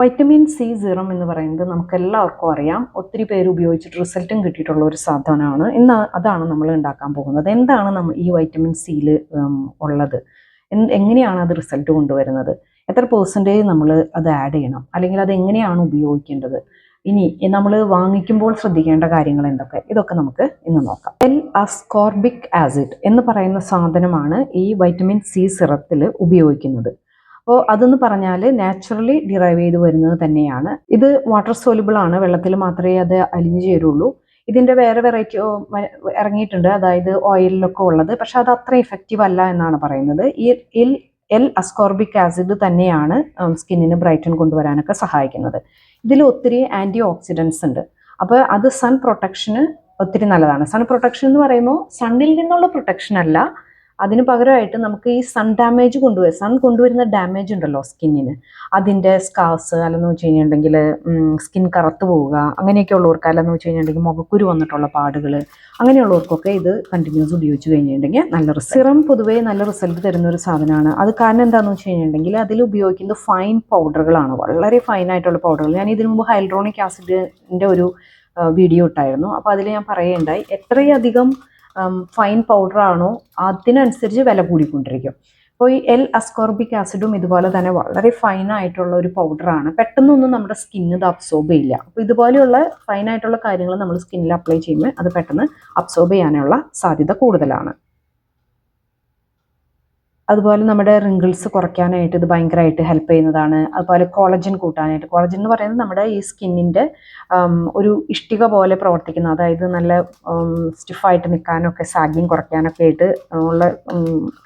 Vitamin C serum എന്ന് പറയുന്നത് നമുക്കെല്ലാവർക്കും അറിയാം. ഒത്തിരി പേര് ഉപയോഗിച്ചിട്ട് റിസൾട്ടും കിട്ടിയിട്ടുള്ള ഒരു സാധനമാണ്. ഇന്ന് അതാണ് നമ്മൾ ഉണ്ടാക്കാൻ പോകുന്നത്. എന്താണ് നമ്മൾ ഈ വൈറ്റമിൻ സിയിൽ ഉള്ളത്? എങ്ങനെയാണ് അത് റിസൾട്ട് കൊണ്ടുവരുന്നത്? എത്ര പേഴ്സന്റേജ് നമ്മൾ അത് ആഡ് ചെയ്യണം? അല്ലെങ്കിൽ അത് എങ്ങനെയാണ് ഉപയോഗിക്കേണ്ടത്? ഇനി നമ്മൾ വാങ്ങിക്കുമ്പോൾ ശ്രദ്ധിക്കേണ്ട കാര്യങ്ങൾ എന്തൊക്കെ? ഇതൊക്കെ നമുക്ക് ഇന്ന് നോക്കാം. എൽ അസ്കോർബിക് ആസിഡ് എന്ന് പറയുന്ന സാധനമാണ് ഈ വൈറ്റമിൻ സി സിറത്തിൽ ഉപയോഗിക്കുന്നത്. അപ്പോൾ അതെന്ന് പറഞ്ഞാൽ നാച്ചുറലി ഡിറൈവ് ചെയ്ത് വരുന്നത് തന്നെയാണ്. ഇത് വാട്ടർ സോലുബിൾ ആണ്. വെള്ളത്തിൽ മാത്രമേ അത് അലിഞ്ഞു ചേരുള്ളൂ. ഇതിന്റെ വേറെ വെറൈറ്റി ഇറങ്ങിയിട്ടുണ്ട്. അതായത് ഓയിലിലൊക്കെ ഉള്ളത്. പക്ഷെ അത് അത്ര ഇഫക്റ്റീവ് അല്ല എന്നാണ് പറയുന്നത്. ഈ എൽ എൽ അസ്കോർബിക് ആസിഡ് തന്നെയാണ് സ്കിന്നിന് ബ്രൈറ്റൻ കൊണ്ടുവരാനൊക്കെ സഹായിക്കുന്നത്. ഇതിൽ ഒത്തിരി ആന്റി ഓക്സിഡൻസ് ഉണ്ട്. അപ്പോൾ അത് സൺ പ്രൊട്ടക്ഷന് ഒത്തിരി നല്ലതാണ്. സൺ പ്രൊട്ടക്ഷൻ എന്ന് പറയുമ്പോൾ സണ്ണിൽ നിന്നുള്ള പ്രൊട്ടക്ഷൻ അല്ല. അതിന് പകരമായിട്ട് നമുക്ക് ഈ സൺ ഡാമേജ് കൊണ്ടുവരും സൺ കൊണ്ടുവരുന്ന ഡാമേജ് ഉണ്ടല്ലോ സ്കിന്നിന് അതിന്റെ സ്കാർസ് അല്ലെന്ന് വെച്ച് കഴിഞ്ഞിട്ടുണ്ടെങ്കിൽ സ്കിൻ കറുത്തു പോവുക അങ്ങനെയൊക്കെ ഉള്ളവർക്ക് അല്ലെന്ന് വെച്ച് കഴിഞ്ഞിട്ടുണ്ടെങ്കിൽ മുഖക്കുരു വന്നിട്ടുള്ള പാടുകൾ അങ്ങനെയുള്ളവർക്കൊക്കെ ഇത് കണ്ടിന്യൂസ് ഉപയോഗിച്ച് കഴിഞ്ഞിട്ടുണ്ടെങ്കിൽ നല്ല സിറം പൊതുവേ നല്ല റിസൾട്ട് തരുന്ന ഒരു സാധനമാണ്. അത് കാരണം എന്താണെന്ന് വെച്ച് കഴിഞ്ഞിട്ടുണ്ടെങ്കിൽ അതിൽ ഉപയോഗിക്കുന്നത് ഫൈൻ പൗഡറുകളാണ് വളരെ ഫൈൻ ആയിട്ടുള്ള പൗഡറുകൾ ഞാൻ ഇതിനു മുമ്പ് ഹൈഡ്രോണിക് ആസിഡിന്റെ ഒരു വീഡിയോ ഇട്ടായിരുന്നു. അപ്പോൾ അതിൽ ഞാൻ പറയുകയുണ്ടായി. എത്രയധികം ഫൈൻ പൗഡർ ആണോ അതിനനുസരിച്ച് വില കൂടിക്കൊണ്ടിരിക്കും. അപ്പോൾ ഈ എൽ അസ്കോർബിക് ആസിഡും ഇതുപോലെ തന്നെ വളരെ ഫൈൻ ആയിട്ടുള്ള ഒരു പൗഡറാണ് പെട്ടെന്നൊന്നും നമ്മുടെ സ്കിന്നിന് ഇത് അബ്സോർബ് ചെയ്യില്ല. അപ്പോൾ ഇതുപോലെയുള്ള ഫൈൻ ആയിട്ടുള്ള കാര്യങ്ങൾ നമ്മൾ സ്കിന്നിൽ അപ്ലൈ ചെയ്യുമ്പോൾ അത് പെട്ടെന്ന് അബ്സോർബ് ചെയ്യാനുള്ള സാധ്യത കൂടുതലാണ്. അതുപോലെ നമ്മുടെ റിങ്കിൾസ് കുറയ്ക്കാനായിട്ട് ഇത് ഭയങ്കരമായിട്ട് ഹെൽപ്പ് ചെയ്യുന്നതാണ്. അതുപോലെ കോളജൻ കൂട്ടാനായിട്ട്. കോളജൻ എന്ന് പറയുന്നത് നമ്മുടെ ഈ സ്കിന്നിന്റെ ഒരു ഇഷ്ടിക പോലെ പ്രവർത്തിക്കുന്ന. അതായത് നല്ല സ്റ്റിഫായിട്ട് നിൽക്കാനൊക്കെ സാഗ്യം കുറയ്ക്കാനൊക്കെ ആയിട്ട് ഉള്ള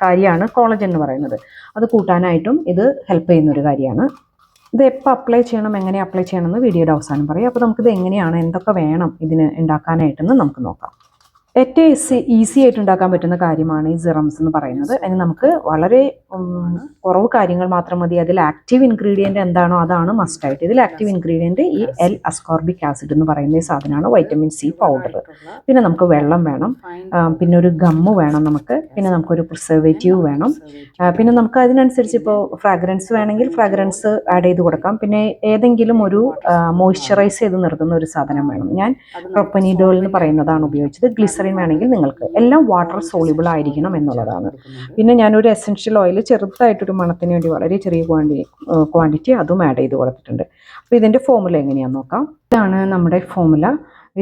കാര്യമാണ് കോളജൻ എന്ന് പറയുന്നത്. അത് കൂട്ടാനായിട്ടും ഇത് ഹെൽപ്പ് ചെയ്യുന്ന ഒരു കാര്യമാണ്. ഇത് എപ്പോൾ അപ്ലൈ ചെയ്യണം എങ്ങനെ അപ്ലൈ ചെയ്യണം എന്ന് വീഡിയോയുടെ അവസാനം പറയും. അപ്പോൾ നമുക്കിത് എങ്ങനെയാണ് എന്തൊക്കെ വേണം ഇതിന് ഉണ്ടാക്കാനായിട്ടെന്ന് നമുക്ക് നോക്കാം. ഏറ്റവും ഈസി ഈസി ആയിട്ട് ഉണ്ടാക്കാൻ പറ്റുന്ന കാര്യമാണ് ഈ സിറംസ് എന്ന് പറയുന്നത്. അതിന് നമുക്ക് വളരെ കുറവ് കാര്യങ്ങൾ മാത്രം മതി. അതിൽ ആക്റ്റീവ് ഇൻഗ്രീഡിയന്റ് എന്താണോ അതാണ് മസ്റ്റായിട്ട് ഇതിൽ ആക്റ്റീവ് ഇൻഗ്രീഡിയന്റ് ഈ എൽ അസ്കോർബിക് ആസിഡ് എന്ന് പറയുന്ന ഈ സാധനമാണ് വൈറ്റമിൻ സി പൗഡർ പിന്നെ നമുക്ക് വെള്ളം വേണം. പിന്നെ ഒരു ഗമ്മ് വേണം നമുക്ക്. പിന്നെ നമുക്കൊരു പ്രിസർവേറ്റീവ് വേണം. പിന്നെ നമുക്ക് അതിനനുസരിച്ച് ഇപ്പോൾ ഫ്രാഗ്രൻസ് വേണമെങ്കിൽ ഫ്രാഗ്രൻസ് ആഡ് ചെയ്ത് കൊടുക്കാം. പിന്നെ ഏതെങ്കിലും ഒരു മോയ്സ്ചറൈസ് ചെയ്ത് നിർത്തുന്ന ഒരു സാധനം വേണം. ഞാൻ പ്രൊപ്പനിഡോൾ എന്ന് പറയുന്നതാണ് ഉപയോഗിച്ചത്. ഗ്ലിസറിൻ വേണമെങ്കിൽ നിങ്ങൾക്ക് എല്ലാം വാട്ടർ സോളിബിൾ ആയിരിക്കണം എന്നുള്ളതാണ്. പിന്നെ ഞാനൊരു എസെൻഷ്യൽ ഓയിൽ ചെറുതായിട്ടൊരു മണത്തിന് വേണ്ടി വളരെ ചെറിയ ക്വാണ്ടിറ്റി ക്വാണ്ടിറ്റി അതും ആഡ് ചെയ്ത് കൊടുത്തിട്ടുണ്ട്. അപ്പോൾ ഇതിന്റെ ഫോമുല എങ്ങനെയാണെന്ന് നോക്കാം. ഇതാണ് നമ്മുടെ ഫോമുല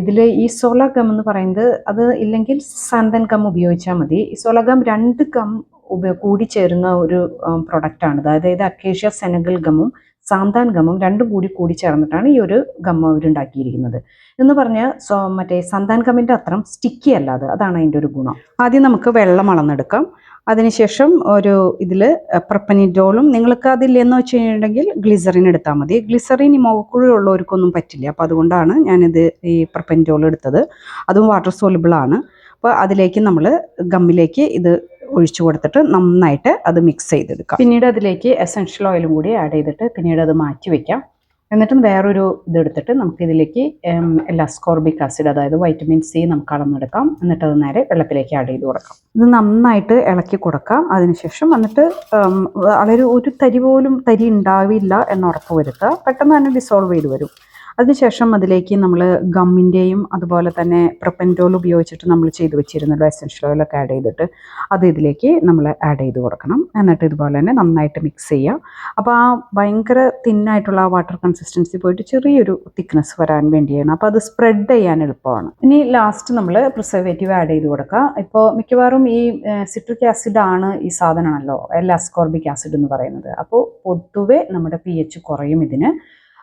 ഇതിൽ ഈ സോള ഗം എന്ന് പറയുന്നത് അത് ഇല്ലെങ്കിൽ സാന്തൻ ഗം ഉപയോഗിച്ചാൽ മതി. ഈ സോള ഗം രണ്ട് ഗം ഉപ കൂടി ചേരുന്ന ഒരു പ്രൊഡക്റ്റാണ് അതായത് അക്കേഷ്യ സെനഗൽ ഗമ്മും സാന്താൻ ഗമം രണ്ടും കൂടി കൂടി ചേർന്നിട്ടാണ് ഈ ഒരു ഗമം അവരുണ്ടാക്കിയിരിക്കുന്നത് എന്ന് പറഞ്ഞാൽ സോ മറ്റേ സന്താൻ ഗമ്മിന്റെ അത്രം സ്റ്റിക്കി അല്ല അത് അതാണ് അതിന്റെ ഒരു ഗുണം. ആദ്യം നമുക്ക് വെള്ളം അളന്നെടുക്കാം. അതിനുശേഷം ഒരു ഇതിൽ പ്രപ്പനിഡോളും നിങ്ങൾക്ക് അതില്ലെന്ന് വെച്ച് കഴിഞ്ഞിട്ടുണ്ടെങ്കിൽ ഗ്ലിസറിൻ എടുത്താൽ മതി. ഗ്ലിസറിൻ ഈ മുഖക്കുഴി ഉള്ളവർക്കൊന്നും പറ്റില്ല. അപ്പോൾ അതുകൊണ്ടാണ് ഞാനിത് ഈ പ്രപ്പനിഡോൾ എടുത്തത്. അതും വാട്ടർ സോലിബിളാണ് അപ്പോൾ അതിലേക്ക് നമ്മൾ ഗമ്മിലേക്ക് ഇത് ഒഴിച്ചു കൊടുത്തിട്ട് നന്നായിട്ട് അത് മിക്സ് ചെയ്തെടുക്കാം. പിന്നീട് അതിലേക്ക് എസെൻഷ്യൽ ഓയിലും കൂടി ആഡ് ചെയ്തിട്ട് പിന്നീട് അത് മാറ്റി വെക്കാം. എന്നിട്ടും വേറൊരു ഇതെടുത്തിട്ട് നമുക്കിതിലേക്ക് എലാസ്കോർബിക് ആസിഡ് അതായത് വൈറ്റമിൻ സി നമുക്ക് അളന്നെടുക്കാം. എന്നിട്ട് അത് നേരെ വെള്ളത്തിലേക്ക് ആഡ് ചെയ്ത് കൊടുക്കാം. ഇത് നന്നായിട്ട് ഇളക്കി കൊടുക്കാം. അതിനുശേഷം എന്നിട്ട് വളരെ ഒരു തരി പോലും തരി ഉണ്ടാവില്ല എന്ന് ഉറപ്പ് വരുത്തുക. പെട്ടെന്ന് തന്നെ ഡിസോൾവ് ചെയ്ത് വരും. അതിനുശേഷം അതിലേക്ക് നമ്മൾ ഗമ്മിന്റെയും അതുപോലെ തന്നെ പ്രപ്പന്റോൾ ഉപയോഗിച്ചിട്ട് നമ്മൾ ചെയ്ത് വെച്ചിരുന്നല്ലോ എസെൻഷ്യൽ ഓയിലൊക്കെ ആഡ് ചെയ്തിട്ട് അത് ഇതിലേക്ക് നമ്മൾ ആഡ് ചെയ്ത് കൊടുക്കണം. എന്നിട്ട് ഇതുപോലെ തന്നെ നന്നായിട്ട് മിക്സ് ചെയ്യുക അപ്പോൾ ആ ഭയങ്കര തിന്നായിട്ടുള്ള ആ വാട്ടർ കൺസിസ്റ്റൻസി പോയിട്ട് ചെറിയൊരു തിക്നെസ് വരാൻ വേണ്ടിയാണ്. അപ്പോൾ അത് സ്പ്രെഡ് ചെയ്യാൻ എളുപ്പമാണ്. ഇനി ലാസ്റ്റ് നമ്മൾ പ്രിസർവേറ്റീവ് ആഡ് ചെയ്ത് കൊടുക്കുക. ഇപ്പോൾ മിക്കവാറും ഈ സിട്രിക് ആസിഡാണ് ഈ സാധനമാണല്ലോ എൽ അസ്കോർബിക് ആസിഡ് എന്ന് പറയുന്നത്. അപ്പോൾ പൊതുവെ നമ്മുടെ പി എച്ച് കുറയും ഇതിന്.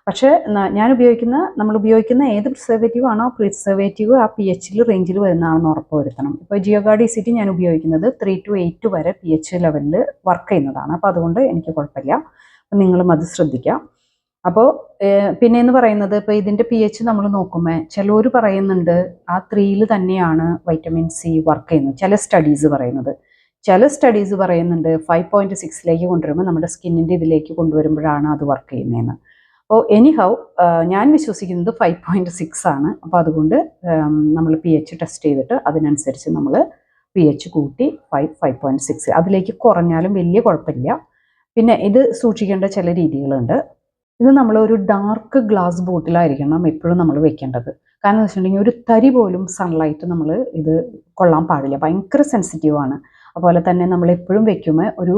പക്ഷേ ഞാൻ ഉപയോഗിക്കുന്ന നമ്മൾ ഉപയോഗിക്കുന്ന ഏത് പ്രിസർവേറ്റീവ് ആണോ പ്രിസർവേറ്റീവ് ആ പി എച്ചിൽ റേഞ്ചിൽ വരുന്നതാണെന്ന് ഉറപ്പ് വരുത്തണം ഇപ്പോൾ ജിയോഗാർഡ് സിറ്റി ഞാൻ ഉപയോഗിക്കുന്നത് ത്രീ ടു എയ്റ്റ് വരെ പി എച്ച് ലെവലിൽ വർക്ക് ചെയ്യുന്നതാണ്. അപ്പോൾ അതുകൊണ്ട് എനിക്ക് കുഴപ്പമില്ല. അപ്പം നിങ്ങളും അത് ശ്രദ്ധിക്കാം. അപ്പോൾ പിന്നെ എന്ന് പറയുന്നത് ഇപ്പോൾ ഇതിന്റെ പി എച്ച് നമ്മൾ നോക്കുമ്പോൾ ചിലർ പറയുന്നുണ്ട് ആ ത്രീയിൽ തന്നെയാണ് വൈറ്റമിൻ സി വർക്ക് ചെയ്യുന്നത്. ചില സ്റ്റഡീസ് പറയുന്നത്. ചില സ്റ്റഡീസ് പറയുന്നുണ്ട് ഫൈവ് പോയിന്റ് സിക്സിലേക്ക് കൊണ്ടുവരുമ്പോൾ നമ്മുടെ സ്കിന്നിന്റെ ഇതിലേക്ക് കൊണ്ടുവരുമ്പോഴാണ് അത് വർക്ക് ചെയ്യുന്നതെന്ന്. അപ്പോൾ എനി ഹൗ ഞാൻ വിശ്വസിക്കുന്നത് ഫൈവ് പോയിന്റ് സിക്സ് ആണ്. അപ്പോൾ അതുകൊണ്ട് നമ്മൾ പി എച്ച് ടെസ്റ്റ് ചെയ്തിട്ട് അതിനനുസരിച്ച് നമ്മൾ പി എച്ച് കൂട്ടി ഫൈവ് ഫൈവ് പോയിന്റ് സിക്സ് അതിലേക്ക് കുറഞ്ഞാലും വലിയ കുഴപ്പമില്ല. പിന്നെ ഇത് സൂക്ഷിക്കേണ്ട ചില രീതികളുണ്ട്. ഇത് നമ്മൾ ഒരു ഡാർക്ക് ഗ്ലാസ് ബോട്ടിലായിരിക്കണം എപ്പോഴും നമ്മൾ വെക്കേണ്ടത്. കാരണം എന്ന് വെച്ചിട്ടുണ്ടെങ്കിൽ ഒരു തരി പോലും സൺലൈറ്റ് നമ്മൾ ഇത് കൊള്ളാൻ പാടില്ല. ഭയങ്കര സെൻസിറ്റീവ് ആണ്. അതുപോലെ തന്നെ നമ്മൾ എപ്പോഴും വെക്കുമ്പോൾ ഒരു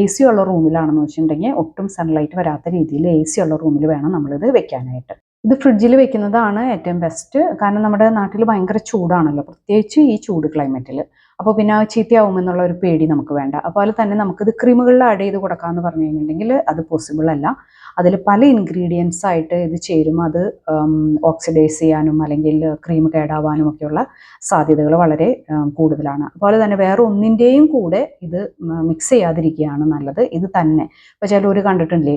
എ സി ഉള്ള റൂമിലാണെന്ന് വെച്ചിട്ടുണ്ടെങ്കിൽ ഒട്ടും സൺലൈറ്റ് വരാത്ത രീതിയിൽ എ സി ഉള്ള റൂമിൽ വേണം നമ്മളിത് വെക്കാനായിട്ട്. ഇത് ഫ്രിഡ്ജിൽ വെക്കുന്നതാണ് ഏറ്റവും ബെസ്റ്റ് കാരണം നമ്മുടെ നാട്ടിൽ ഭയങ്കര ചൂടാണല്ലോ. പ്രത്യേകിച്ച് ഈ ചൂട് ക്ലൈമറ്റിൽ അപ്പോൾ പിന്നെ ചീത്തയാവുമെന്നുള്ള ഒരു പേടി നമുക്ക് വേണ്ട. അതുപോലെ തന്നെ നമുക്കിത് ക്രീമുകളിൽ ആഡ് ചെയ്ത് കൊടുക്കാമെന്ന് പറഞ്ഞു കഴിഞ്ഞിട്ടുണ്ടെങ്കിൽ അത് പോസിബിൾ അല്ല. അതിൽ പല ഇൻഗ്രീഡിയൻസ് ആയിട്ട് ഇത് ചേരും. അത് ഓക്സിഡൈസ് ചെയ്യാനും അല്ലെങ്കിൽ ക്രീം കേടാവാനും ഒക്കെയുള്ള സാധ്യതകൾ വളരെ കൂടുതലാണ്. അതുപോലെ തന്നെ വേറെ ഒന്നിന്റെയും കൂടെ ഇത് മിക്സ് ചെയ്യാതിരിക്കുകയാണ് നല്ലത്. ഇത് തന്നെ. ഇപ്പോൾ ഒരു കണ്ടിട്ടില്ലേ?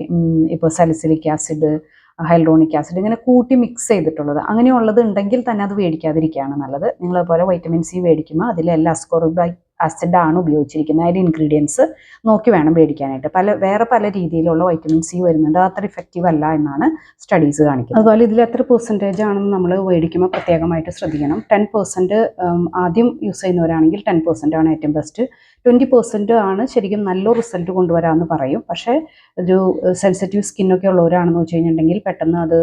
ഇപ്പോൾ സലിസിലിക് ആസിഡ് ഹൈഡ്രോണിക് ആസിഡ് ഇങ്ങനെ കൂട്ടി മിക്സ് ചെയ്തിട്ടുള്ളത്. അങ്ങനെയുള്ളത് ഉണ്ടെങ്കിൽ തന്നെ അത് മേടിക്കാതിരിക്കുകയാണ് നല്ലത്. നിങ്ങളതുപോലെ വൈറ്റമിൻ സി മേടിക്കുമ്പോൾ അതിൽ എല്ലാ അസ്കോർബൈക് ആസിഡ് ആണ് ഉപയോഗിച്ചിരിക്കുന്നത്. അതിന്റെ ഇൻഗ്രീഡിയൻസ് നോക്കി വേണം മേടിക്കാനായിട്ട്. പല വേറെ പല രീതിയിലുള്ള വൈറ്റമിൻ സി വരുന്നുണ്ട്. അത് അത്ര ഇഫക്റ്റീവ് അല്ല എന്നാണ് സ്റ്റഡീസ് കാണിക്കുന്നത്. അതുപോലെ ഇതിൽ എത്ര പെർസെന്റേജ് ആണെന്ന് നമ്മൾ മേടിക്കുമ്പോൾ പ്രത്യേകമായിട്ട് ശ്രദ്ധിക്കണം. ടെൻ പെർസെന്റ് ആദ്യം യൂസ് ചെയ്യുന്നവരാണെങ്കിൽ ടെൻ പെർസെന്റ് ആണ് ഏറ്റവും ബെസ്റ്റ് ട്വന്റി പെർസെന്റ് ആണ് ശരിക്കും നല്ല റിസൾട്ട് കൊണ്ടുവരാമെന്ന് പറയും. പക്ഷേ ഒരു സെൻസിറ്റീവ് സ്കിന്നൊക്കെ ഉള്ളവരാണെന്ന് വെച്ച് കഴിഞ്ഞിട്ടുണ്ടെങ്കിൽ പെട്ടെന്ന് അത്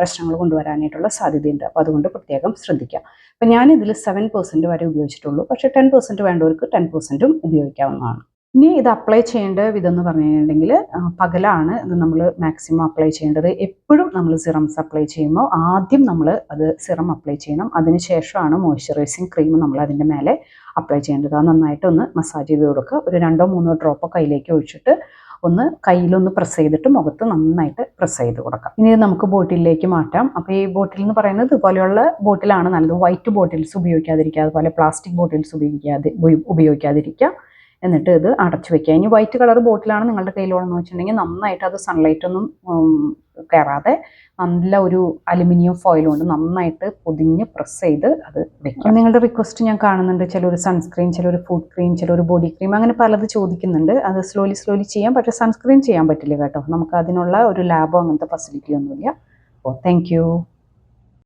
പ്രശ്നങ്ങൾ കൊണ്ടുവരാനായിട്ടുള്ള സാധ്യതയുണ്ട്. അപ്പോൾ അതുകൊണ്ട് പ്രത്യേകം ശ്രദ്ധിക്കാം. അപ്പം ഞാൻ ഇതിൽ സെവൻ പെർസെന്റ് വരെ ഉപയോഗിച്ചിട്ടുള്ളൂ. പക്ഷേ ടെൻ പെർസെന്റ് വേണ്ടവർക്ക് ടെൻ പെർസെന്റും ഉപയോഗിക്കാവുന്നതാണ്. ഇനി ഇത് അപ്ലൈ ചെയ്യേണ്ട വിധം എന്ന് പറഞ്ഞു കഴിഞ്ഞിട്ടുണ്ടെങ്കിൽ പകലാണ് ഇത് നമ്മൾ മാക്സിമം അപ്ലൈ ചെയ്യേണ്ടത്. എപ്പോഴും നമ്മൾ സിറംസ് അപ്ലൈ ചെയ്യുമ്പോൾ ആദ്യം നമ്മൾ അത് സിറം അപ്ലൈ ചെയ്യണം. അതിന് ശേഷമാണ് മോയ്സ്ചറൈസിങ് ക്രീം നമ്മൾ അതിന്റെ മേലെ അപ്ലൈ ചെയ്യേണ്ടത്. അത് നന്നായിട്ട് ഒന്ന് മസാജ് ചെയ്ത് കൊടുക്കുക. ഒരു രണ്ടോ മൂന്നോ ഡ്രോപ്പ് കയ്യിലേക്ക് ഒഴിച്ചിട്ട് ഒന്ന് കയ്യിലൊന്ന് പ്രസ് ചെയ്തിട്ട് മുഖത്ത് നന്നായിട്ട് പ്രസ് ചെയ്ത് കൊടുക്കാം ഇനി നമുക്ക് ബോട്ടിലേക്ക് മാറ്റാം. അപ്പോൾ ഈ ബോട്ടിൽ എന്ന് പറയുന്നത് ഇതുപോലെയുള്ള ബോട്ടിലാണ് നല്ലത് വൈറ്റ് ബോട്ടിൽസ് ഉപയോഗിക്കാതിരിക്കുക. അതുപോലെ പ്ലാസ്റ്റിക് ബോട്ടിൽസ് ഉപയോഗിക്കാതെ ഉപയോഗിക്കാതിരിക്കുക. എന്നിട്ട് ഇത് അടച്ചു വെക്കുക. ഇനി വൈറ്റ് കളർ ബോട്ടിലാണ് നിങ്ങളുടെ കയ്യിലുള്ളതെന്ന് വെച്ചിട്ടുണ്ടെങ്കിൽ നന്നായിട്ട് അത് സൺലൈറ്റ് ഒന്നും ഉം, കയറാതെ നല്ല ഒരു അലുമിനിയം ഫോയിൽ കൊണ്ട് നന്നായിട്ട് പൊതിഞ്ഞ് പ്രസ് ചെയ്ത് അത് വെക്കാം നിങ്ങളുടെ റിക്വസ്റ്റ് ഞാൻ കാണുന്നുണ്ട്. ചിലർ സൺസ്ക്രീൻ ചിലർ ഫുഡ് ക്രീം ചിലർ ബോഡി ക്രീം അങ്ങനെ പലത് ചോദിക്കുന്നുണ്ട്. അത് സ്ലോലി സ്ലോലി ചെയ്യാം. പക്ഷേ സൺസ്ക്രീൻ ചെയ്യാൻ പറ്റില്ല കേട്ടോ. നമുക്ക് അതിനുള്ള ഒരു ലാബോ അങ്ങനത്തെ ഫെസിലിറ്റി ഒന്നുമില്ല. അപ്പോൾ താങ്ക് യു